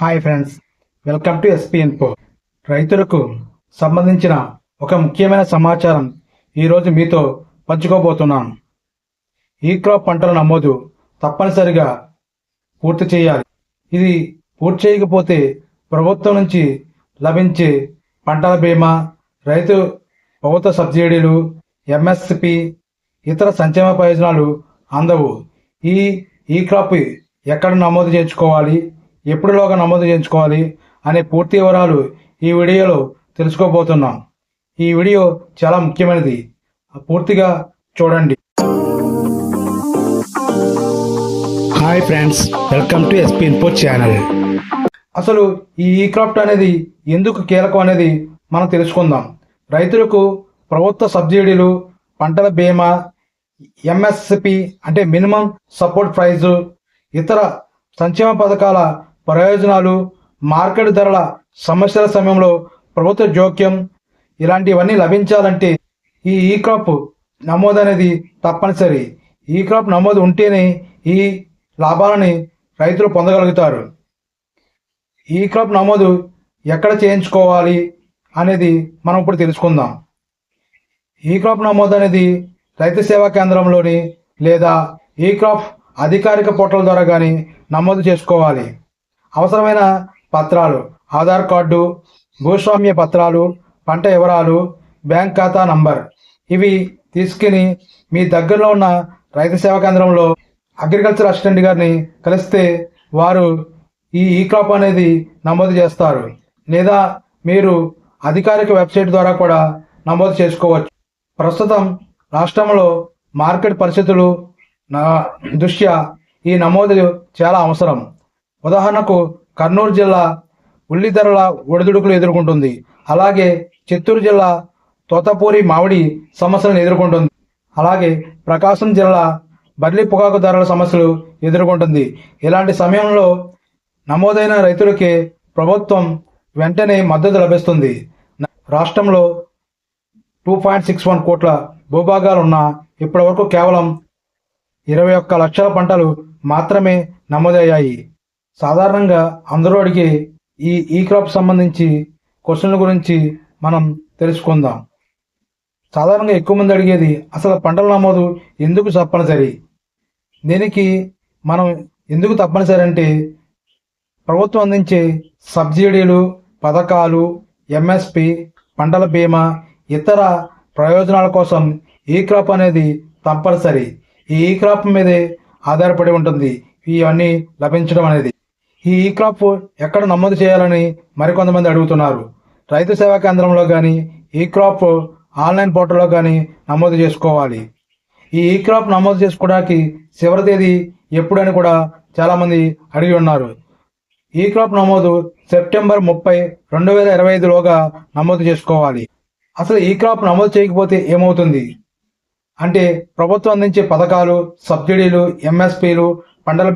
Hi friends welcome to SP info రైతులకు సంబంధించిన ఒక ముఖ్యమైన సమాచారం ఈరోజు మీతో పంచుకోబోతున్నాను. ఈ క్రాప్ పంటల నమోదు తప్పనిసరిగా పూర్తి చేయాలి. ఇది పూర్తి చేయకపోతే ప్రభుత్వం నుంచి లభించే పంటల బీమా రైతు ప్రభుత్వ సబ్సిడీలు ఎంఎస్పి ఇతర సంక్షేమ ప్రయోజనాలు అందవు. ఈ ఈ క్రాప్ ఎక్కడ నమోదు చేయించుకోవాలి? ఎప్పుడులోగా నమోదు చేయించుకోవాలి అనే పూర్తి వివరాలు ఈ వీడియోలో తెలుసుకోబోతున్నాం. ఈ వీడియో చాలా ముఖ్యమైనది. పూర్తిగా చూడండి. Hi friends welcome to SP info channel అసలు ఈ ఈ క్రాఫ్ట్ అనేది ఎందుకు కీలకం అనేది మనం తెలుసుకుందాం. రైతులకు ప్రభుత్వ సబ్సిడీలు పంటల బీమా ఎంఎస్పి అంటే మినిమం సపోర్ట్ ప్రైజు ఇతర సంక్షేమ పథకాల ప్రయోజనాలు మార్కెట్ ధరల సమస్యల సమయంలో ప్రభుత్వ జోక్యం ఇలాంటివన్నీ లభించాలంటే ఈ ఈ క్రాప్ నమోదు అనేది తప్పనిసరి. ఈ క్రాప్ నమోదు ఉంటేనే ఈ లాభాలని రైతులు పొందగలుగుతారు. ఈ క్రాప్ నమోదు ఎక్కడ చేయించుకోవాలి అనేది మనం ఇప్పుడు తెలుసుకుందాం. ఈ క్రాప్ నమోదు అనేది రైతు సేవా కేంద్రంలోని లేదా ఈ క్రాప్ అధికారిక పోర్టల్ ద్వారా కానీ నమోదు చేసుకోవాలి. అవసరమైన పత్రాలు ఆధార్ కార్డు భూస్వామ్య పత్రాలు పంట వివరాలు బ్యాంక్ ఖాతా నంబర్ ఇవి తీసుకుని మీ దగ్గరలో ఉన్న రైతు సేవా కేంద్రంలో అగ్రికల్చర్ అసిస్టెంట్ గారిని కలిస్తే వారు ఈ ఈ క్రాప్ అనేది నమోదు చేస్తారు. లేదా మీరు అధికారిక వెబ్సైట్ ద్వారా కూడా నమోదు చేసుకోవచ్చు. ప్రస్తుతం రాష్ట్రంలో మార్కెట్ పరిస్థితులు నా దృష్ట్యా ఈ నమోదు చాలా అవసరం. ఉదాహరణకు కర్నూలు జిల్లా ఉల్లి ధరల ఒడిదుడుకులు ఎదుర్కొంటుంది. అలాగే చిత్తూరు జిల్లా తోతపూరి మామిడి సమస్యలను ఎదుర్కొంటుంది. అలాగే ప్రకాశం జిల్లా బర్లీ పొగాకు ధరల సమస్యలు ఎదుర్కొంటుంది. ఇలాంటి సమయంలో నమోదైన రైతులకి ప్రభుత్వం వెంటనే మద్దతు లభిస్తుంది. రాష్ట్రంలో టూ పాయింట్ సిక్స్ వన్ కోట్ల భూభాగాలు ఉన్న ఇప్పటి వరకు కేవలం ఇరవై ఒక్క లక్షల పంటలు మాత్రమే నమోదయ్యాయి. సాధారణంగా అందరూ అడిగే ఈ ఈ క్రాప్ సంబంధించి క్వశ్చన్ల గురించి మనం తెలుసుకుందాం. సాధారణంగా ఎక్కువ మంది అడిగేది అసలు పంటల నమోదు ఎందుకు తప్పనిసరి? దీనికి మనం ఎందుకు తప్పనిసరి అంటే ప్రభుత్వం అందించే సబ్సిడీలు పథకాలు ఎంఎస్పి పంటల బీమా ఇతర ప్రయోజనాల కోసం ఈ క్రాప్ అనేది తప్పనిసరి. ఈ ఈ క్రాప్ మీదే ఆధారపడి ఉంటుంది. ఇవన్నీ లభించడం అనేది. ఈ ఈ క్రాప్ ఎక్కడ నమోదు చేయాలని మరికొంతమంది అడుగుతున్నారు. రైతు సేవా కేంద్రంలో కానీ ఈ క్రాప్ ఆన్లైన్ పోర్టల్లో కానీ నమోదు చేసుకోవాలి. ఈ ఈ క్రాప్ నమోదు చేసుకోవడానికి చివరి తేదీ ఎప్పుడని కూడా చాలామంది అడిగి ఉన్నారు. ఈ క్రాప్ నమోదు సెప్టెంబర్ ముప్పై రెండు వేల ఇరవై ఐదులోగా నమోదు చేసుకోవాలి. అసలు ఈ క్రాప్ నమోదు చేయకపోతే ఏమవుతుంది? అంటే ప్రభుత్వం అందించే పథకాలు సబ్సిడీలు ఎంఎస్పీలు పంటల